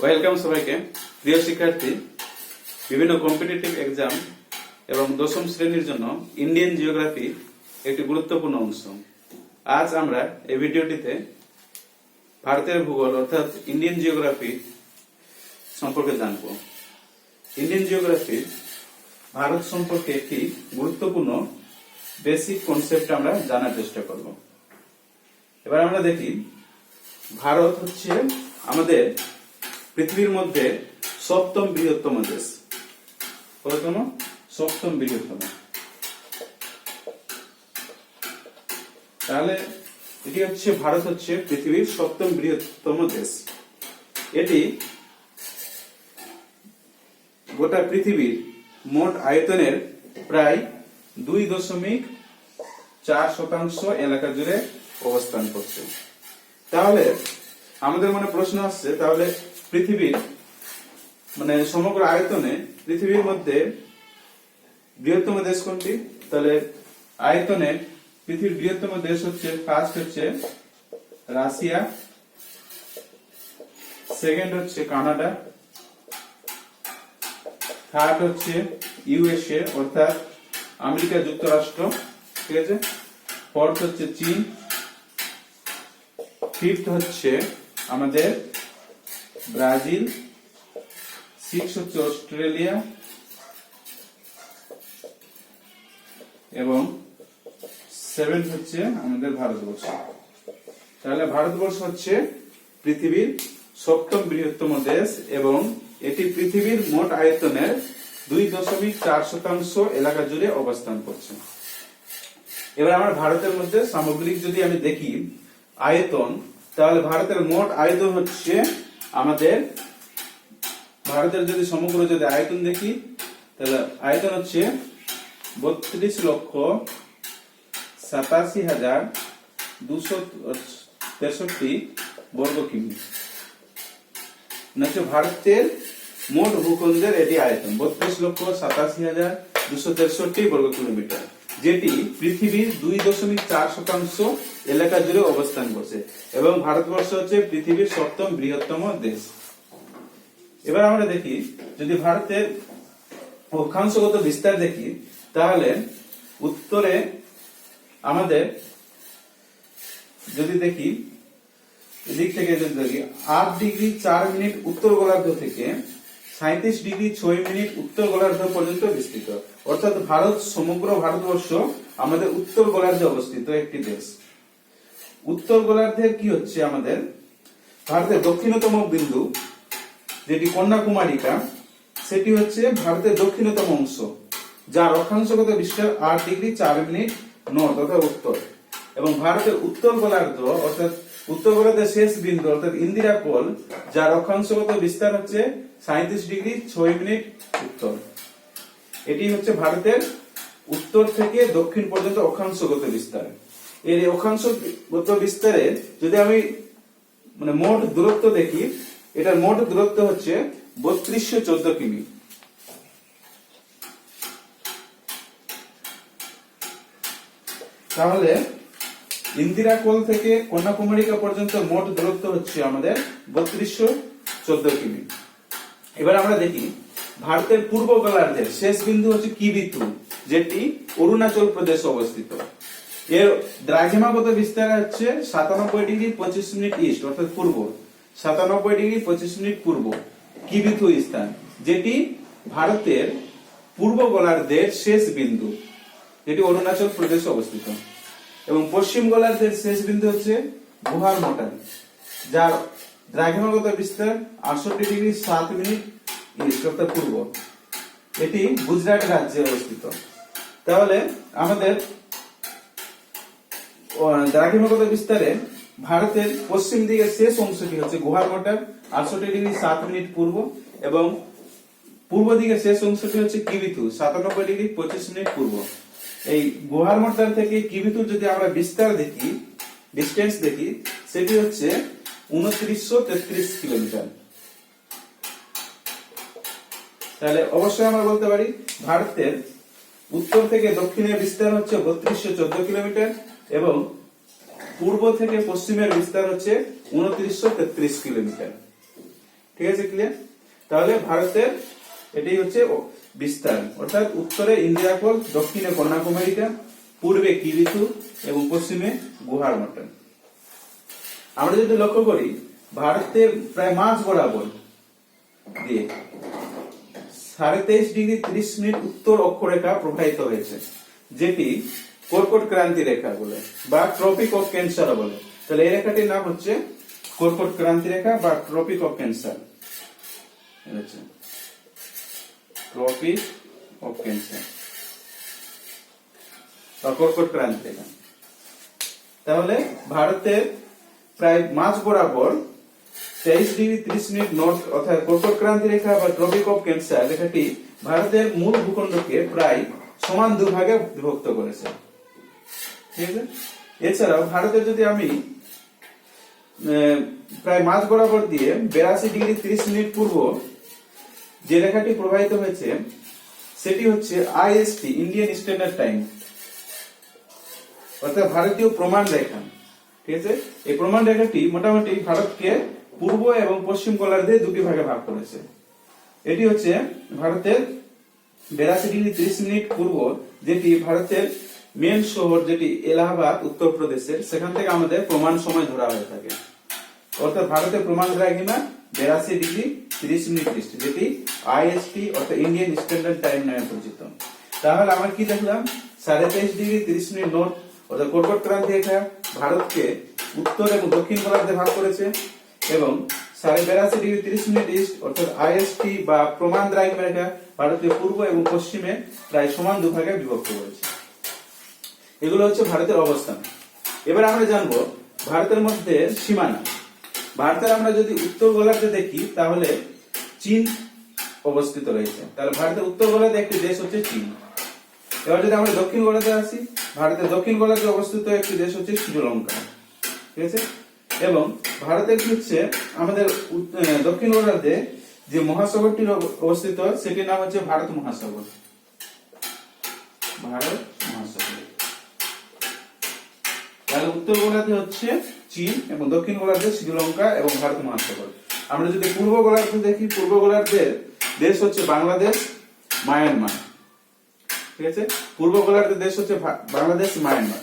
Welcome সবাইকে। প্রিয় শিক্ষার্থী, বিভিন্ন কম্পিটিটিভ এক্সাম এবং দশম শ্রেণির জন্য ইন্ডিয়ান জিওগ্রাফি একটি গুরুত্বপূর্ণ অংশ। আজ আমরা এই ভিডিওটিতে ভারতের ভূগোল অর্থাৎ ইন্ডিয়ান জিওগ্রাফি সম্পর্কে জানব। ইন্ডিয়ান জিওগ্রাফি ভারত সম্পর্কে একটি গুরুত্বপূর্ণ বেসিক কনসেপ্ট আমরা জানার চেষ্টা করব। এবার আমরা দেখি, ভারত হচ্ছে আমাদের পৃথিবীর মধ্যে সপ্তম বৃহত্তম দেশ। কততম? সপ্তম বৃহত্তম। তাহলে এটি হচ্ছে, ভারত হচ্ছে পৃথিবীর সপ্তম বৃহত্তম দেশ। এটি গোটা পৃথিবীর মোট আয়তনের প্রায় দুই দশমিক চার শতাংশ এলাকা জুড়ে অবস্থান করছে। তাহলে আমাদের মনে প্রশ্ন আসছে, তাহলে পৃথিবীর মানে সমগ্র আয়তনে পৃথিবীর মধ্যে বৃহত্তম দেশ কোনটি? তাহলে আয়তনে পৃথিবীর বৃহত্তম দেশ হচ্ছে ফার্স্ট হচ্ছে রাশিয়া সেকেন্ড হচ্ছে কানাডা থার্ড হচ্ছে ইউএসএ, অর্থাৎ আমেরিকা যুক্তরাষ্ট্র, ঠিক আছে? ফোর্থ হচ্ছে চীন ফিফথ হচ্ছে আমাদের ব্রাজিল সিক্স হচ্ছে অস্ট্রেলিয়া, এবং সেভেন হচ্ছে আমাদের ভারতবর্ষ। তাহলে ভারতবর্ষ হচ্ছে পৃথিবীর সপ্তম বৃহত্তম দেশ এবং এটি পৃথিবীর মোট আয়তনের দুই দশমিক চার শতাংশ এলাকা জুড়ে অবস্থান করছে। এবার আমার ভারতের মধ্যে সামগ্রিক যদি আমি দেখি আয়তন, তাহলে ভারতের মোট আয়তন হচ্ছে আমাদের ভারতের যদি সমগ্র যদি আয়তন দেখি, তাহলে আয়তন হচ্ছে বত্রিশ লক্ষ সাতাশি হাজার দুশো তেষট্টি বর্গ কিমি। হচ্ছে ভারতের মোট ভূখণ্ডের এটি আয়তন, বত্রিশ লক্ষ সাতাশি হাজার দুশো তেষট্টি বর্গ কিলোমিটার যেটি পৃথিবীর দুই দশমিক চার শতাংশ এলাকা জুড়ে অবস্থান করছে এবং ভারতবর্ষ হচ্ছে পৃথিবীর সপ্তম বৃহত্তম দেশ। এবার আমরা দেখি, যদি ভারতের অক্ষাংশগত বিস্তার দেখি, তাহলে উত্তরে আমাদের যদি দেখি, এদিক থেকে যদি দেখি, আট ডিগ্রি চার মিনিট উত্তর গোলার্ধ থেকে সাঁত্রিশ ডিগ্রি ছয় মিনিট উত্তর গোলার্ধ পর্যন্ত বিস্তৃত। অর্থাৎ ভারত, সমগ্র ভারতবর্ষ আমাদের উত্তর গোলার্ধে অবস্থিত একটি দেশ। উত্তর গোলার্ধের কি হচ্ছে আমাদের? ভারতের দক্ষিণতম বিন্দু, যেটি কন্যাকুমারিকা সেটি হচ্ছে ভারতের দক্ষিণতম অংশ, যার অক্ষাংশগত বিস্তার আট ডিগ্রি চার মিনিট নর্থ অর্থাৎ উত্তর। এবং ভারতের উত্তর গোলার্ধ, অর্থাৎ উত্তর ভারতের শেষ বিন্দু, অর্থাৎ ইন্দিরা কোল, যার অক্ষাংশগত বিস্তার হচ্ছে সাঁত্রিশ ডিগ্রি ছয় মিনিট উত্তর। এটি হচ্ছে ভারতের উত্তর থেকে দক্ষিণ পর্যন্ত অক্ষাংশগত বিস্তার। এর অক্ষাংশগত বিস্তারে যদি আমি মানে মোট দূরত্ব দেখি, এটার মোট দূরত্ব হচ্ছে বত্রিশশো চোদ্দ কিমি। তাহলে ইন্দিরা কোল থেকে কন্যাকুমারিকা পর্যন্ত মোট দূরত্ব হচ্ছে আমাদের বত্রিশশো চোদ্দ কিমি। এবার আমরা দেখি, ভারতের পূর্ব গোলার্ধের শেষ বিন্দু হচ্ছে কিবিতু যেটি অরুণাচল প্রদেশে অবস্থিত। এর দ্রাঘিমাগত বিস্তার হচ্ছে সাতানব্বই ডিগ্রি পঁচিশ মিনিট ইস্ট, অর্থাৎ পূর্ব। সাতানব্বই ডিগ্রি পঁচিশ মিনিট পূর্ব। কিবিথু স্থান? যেটি ভারতের পূর্ব গোলার্ধের শেষ বিন্দু, যেটি অরুণাচল প্রদেশে অবস্থিত। এবং পশ্চিম গোলার্ধের শেষ বিন্দু হচ্ছে গুহার মটাল, যার দ্রাঘিমাগত বিস্তার আটষট্টি ডিগ্রি সাত মিনিট অর্থাৎ পূর্ব। এটি গুজরাট রাজ্যে অবস্থিত। তাহলে আমাদের দ্রাঘিমাগত বিস্তারে ভারতের পশ্চিম দিকের শেষ অংশটি হচ্ছে গুহার মটার আটষট্টি ডিগ্রি সাত মিনিট পূর্ব এবং পূর্ব দিকের শেষ অংশটি হচ্ছে কিবিথু সাতানব্বই ডিগ্রি পঁচিশ মিনিট পূর্ব। এই গুহার মটার থেকে কিবিথু যদি আমরা বিস্তার দেখি ডিস্টেন্স দেখি, সেটি হচ্ছে উনত্রিশশো তেত্রিশ কিলোমিটার। তাহলে অবশ্যই আমরা বলতে পারি, ভারতের উত্তর থেকে দক্ষিণে বিস্তার হচ্ছে বত্রিশশো চোদ্দ কিলোমিটার এবং পূর্ব থেকে পশ্চিমের বিস্তার হচ্ছে উনত্রিশশো তেত্রিশ কিলোমিটার। ঠিক আছে ক্লিয়ার তাহলে ভারতের এটাই হচ্ছে বিস্তার। অর্থাৎ উত্তরে ইন্ডিয়া কোল, দক্ষিণে কন্যাকুমারিকা পূর্বে কিরিতু এবং পশ্চিমে গুহার মটন আমরা যদি লক্ষ্য করি ভারতের প্রায় মাঝ বরাবর দিয়ে সাড়ে তেইশ ডিগ্রি ত্রিশ মিনিট উত্তর অক্ষরেখা প্রবাহিত হয়েছে, যেটি কর্কট ক্রান্তি রেখা বলে, বা ট্রপিক অফ ক্যান্সার বলে। তাহলে এই রেখাটির নাম হচ্ছে কর্কট ক্রান্তি রেখা বা tropic of cancer. Of cancer বা কর্কট ক্রান্তি তাহলে। ভারতের প্রায় মাঝ বরাবর তেইশ ডিগ্রি ত্রিশ মিনিট নর্থ অর্থাৎ কর্কট ক্রান্তি রেখা বা ট্রপিক অফ ক্যান্সার রেখাটি ভারতের মূল ভূখণ্ডকে প্রায় সমান দুভাগে বিভক্ত করেছে। ঠিক আছে? এছাড়াও ভারতে যদি আমি প্রায় মাঝ বরাবর দিয়ে বেরাশি ডিগ্রি ত্রিশ মিনিট পূর্ব যে রেখাটি প্রবাহিত হয়েছে, সেটি হচ্ছে আইএসটি ইন্ডিয়ান স্ট্যান্ডার্ড টাইম অর্থাৎ ভারতীয় প্রমাণ রেখা ঠিক আছে? এই প্রমাণ রেখাটি মোটামুটি ভারতকে পূর্ব এবং পশ্চিম গোলার্ধে দুটি ভাগে ভাগ করেছে। এটি হচ্ছে ভারতের বেরাশি ডিগ্রি ত্রিশ মিনিট পূর্ব, যেটি ভারতের মেন শহর, যেটি এলাহাবাদ, উত্তরপ্রদেশের। সেখান থেকে আমাদের প্রমাণ সময় ধরা হয়ে থাকে। অর্থাৎ ভারতের প্রমাণ দ্রাঘিমা বেরাশি ডিগ্রি তিরিশ মিনিট ইস্ট যেটি আইএসটি অর্থাৎ ইন্ডিয়ান স্ট্যান্ডার্ড টাইম নামে পরিচিত। তাহলে আমরা কি দেখলাম? সাড়ে তেইশ ডিগ্রি তিরিশ মিনিট নর্থ অর্থাৎ কর্কট ক্রান্তি রেখা ভারতকে উত্তর এবং দক্ষিণ গোলার্ধে ভাগ করেছে এবং সাড়ে বেরাশি ডিগ্রি তিরিশ মিনিট ইস্ট অর্থাৎ আইএসটি বা প্রমাণ দ্রাঘিমা রেখা ভারতের পূর্ব এবং পশ্চিমে প্রায় সমান দুভাগে বিভক্ত করেছে। এগুলো হচ্ছে ভারতের অবস্থান। এবার আমরা জানব ভারতের মধ্যে সীমানা। ভারতের আমরা যদি উত্তর গোলার্ধে দেখি, তাহলে চীন অবস্থিত রয়েছে। তাহলে ভারতের উত্তর গোলার্ধে একটি দেশ হচ্ছে চীন। এবার যদি আমরা দক্ষিণ গোলার্ধে আসি, ভারতের দক্ষিণ গোলার্ধে অবস্থিত একটি দেশ হচ্ছে শ্রীলঙ্কা। ঠিক আছে? এবং ভারতের কি হচ্ছে, আমাদের দক্ষিণ গোলার্ধে যে মহাসাগরটি অবস্থিত, সেটির নাম হচ্ছে ভারত মহাসাগর। ভারত মহাসাগর। তাহলে উত্তর গোলার্ধে হচ্ছে চীন এবং দক্ষিণ গোলার্ধে শ্রীলঙ্কা এবং ভারত মহাসাগর। আমরা যদি পূর্ব গোলার্ধে দেখি, পূর্ব গোলার্ধের দেশ হচ্ছে বাংলাদেশ, মায়ানমার। ঠিক আছে? পূর্ব গোলার্ধের দেশ হচ্ছে বাংলাদেশ, মায়ানমার।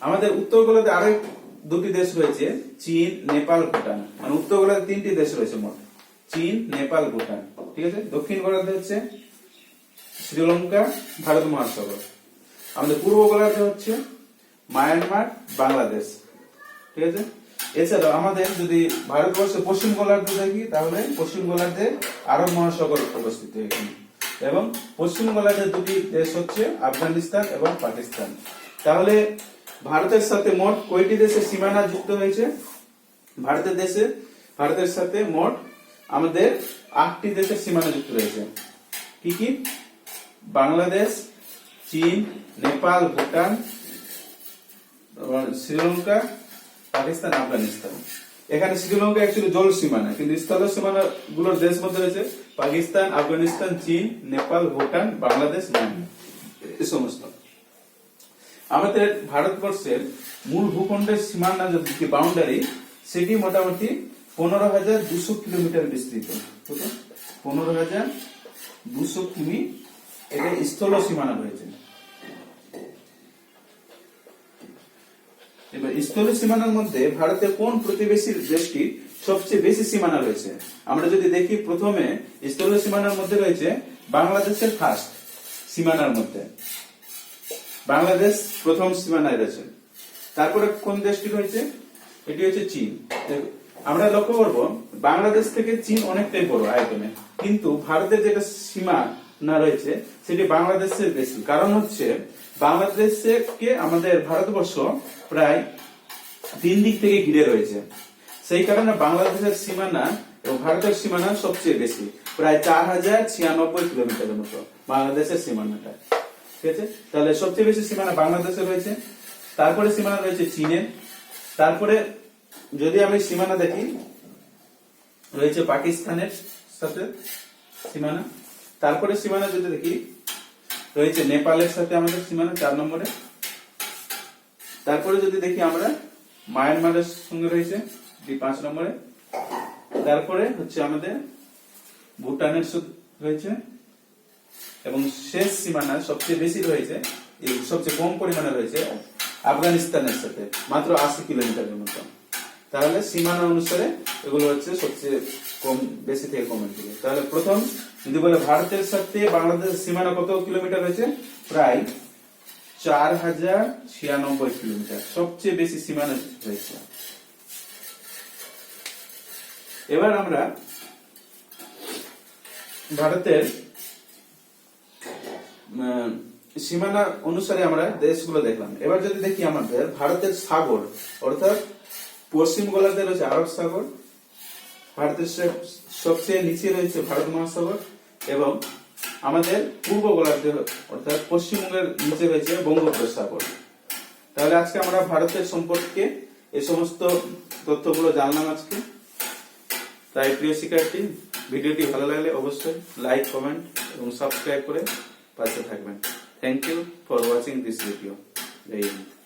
আমাদের উত্তর গোলার্ধে আরেক দুটি দেশ রয়েছে, চীন, নেপাল, ভুটান। মানে উত্তর গোলার্ধে তিনটি দেশ রয়েছে মোট। চীন, নেপাল, ভুটান। ঠিক আছে? দক্ষিণ গোলার্ধে হচ্ছে শ্রীলঙ্কা, ভারত মহাসাগর। আমাদের পূর্ব গোলার্ধে হচ্ছে মায়ানমার, বাংলাদেশ। ঠিক আছে? এছাড়াও আমাদের যদি ভারতবর্ষের পশ্চিম গোলার্ধে দেখি, তাহলে পশ্চিম গোলার্ধে আরব মহাসাগর অবস্থিত এখানে। এবং পশ্চিম গোলার্ধের দুটি দেশ হচ্ছে আফগানিস্তান এবং পাকিস্তান। তাহলে ভারতের সাথে মোট কয়টি দেশের সীমানা যুক্ত হয়েছে? ভারতের দেশে, ভারতের সাথে মোট আমাদের আটটি দেশের সীমানা যুক্ত রয়েছে। কি কি? বাংলাদেশ, চীন, নেপাল, ভুটান শ্রীলঙ্কা, পাকিস্তান, আফগানিস্তান। এখানে শ্রীলঙ্কা অ্যাকচুয়ালি জল সীমানা, কিন্তু স্থল সীমানা গুলোর দেশ মধ্যে রয়েছে পাকিস্তান, আফগানিস্তান, চীন, নেপাল, ভুটান, বাংলাদেশ, মায়ানমার। এই সমস্ত। আমাদের ভারতবর্ষের মূল ভূখণ্ডের সীমানা যে বাউন্ডারি সেটি মোটামুটি পনেরো হাজার দুশো কিলোমিটার বিস্তৃত। পনেরো হাজার দুশো কিমি, এটা স্থল সীমানা রয়েছে। এবার স্থল সীমানার মধ্যে ভারতের কোন প্রতিবেশী দেশটি সবচেয়ে বেশি সীমানা রয়েছে? আমরা যদি দেখি প্রথমে স্থল সীমানার মধ্যে রয়েছে বাংলাদেশের ফার্স্ট সীমানার মধ্যে। বাংলাদেশ প্রথম সীমানায় রয়েছে। তারপরে কোন দেশটি রয়েছে? এটি হচ্ছে চীন। আমরা লক্ষ্য করব, বাংলাদেশ থেকে চীন অনেকটাই বড় আয়তনে। কিন্তু ভারতের যেটা সীমা না রয়েছে, সেটি বাংলাদেশের বেশি। কারণ হচ্ছে বাংলাদেশকে আমাদের ভারতবর্ষ প্রায় তিন দিক থেকে ঘিরে রয়েছে। সেই কারণে বাংলাদেশের সীমানা এবং ভারতের সীমানা সবচেয়ে বেশি, প্রায় চার হাজার ছিয়ানব্বই কিলোমিটারের মতো বাংলাদেশের সীমানাটা। ঠিক আছে? তাহলে সবচেয়ে বেশি সীমানা বাংলাদেশে রয়েছে, তারপরে সীমানা রয়েছে চীনের তারপরে যদি আমি সীমানা দেখি, রয়েছে পাকিস্তানের সাথে সীমানা, তারপরে সীমানা যদি দেখি রয়েছে নেপালের সাথে আমাদের সীমানা চার নম্বরে। তারপরে যদি দেখি আমরা, মায়ানমারের সঙ্গে রয়েছে পাঁচ নম্বরে। তারপরে হচ্ছে আমাদের ভুটানের রয়েছে, এবং শেষ সীমানা সবচেয়ে বেশি রয়েছে সবচেয়ে কম পরিমাণে রয়েছে আফগানিস্তানের সাথে, মাত্র আশি কিলোমিটারের মতো। তাহলে সীমানা অনুসারে এগুলো হচ্ছে সবচেয়ে কম, বেশি থেকে কমের দিকে তাহলে প্রথম যদি বলে ভারতের সাথে বাংলাদেশের সীমানা কত কিলোমিটার রয়েছে? প্রায় চার হাজার ছিয়ানব্বই কিলোমিটার। সবচেয়ে বেশি সীমানা রয়েছে। এবার আমরা ভারতের সীমানা অনুসারে আমরা দেশগুলো দেখলাম। এবার যদি দেখি আমাদের, ভারতের সাগর, অর্থাৎ পশ্চিম গোলার্ধে রয়েছে আরব সাগর ভারতের সব- সবচেয়ে নিচে রয়েছে ভারত মহাসাগর এবং আমাদের পূর্ব গোলার্ধে অর্থাৎ পশ্চিমবঙ্গের নিচে রয়েছে বঙ্গোপসাগর। তাহলে আজকে আমরা ভারতের সম্পর্কে এই সমস্ত তথ্যগুলো জানলাম আজকে। তাই প্রিয় শিক্ষার্থী, ভিডিওটি ভালো লাগলে অবশ্যই লাইক, কমেন্ট এবং সাবস্ক্রাইব করে পাশে থাকবেন। Thank you for watching this video Joy Hind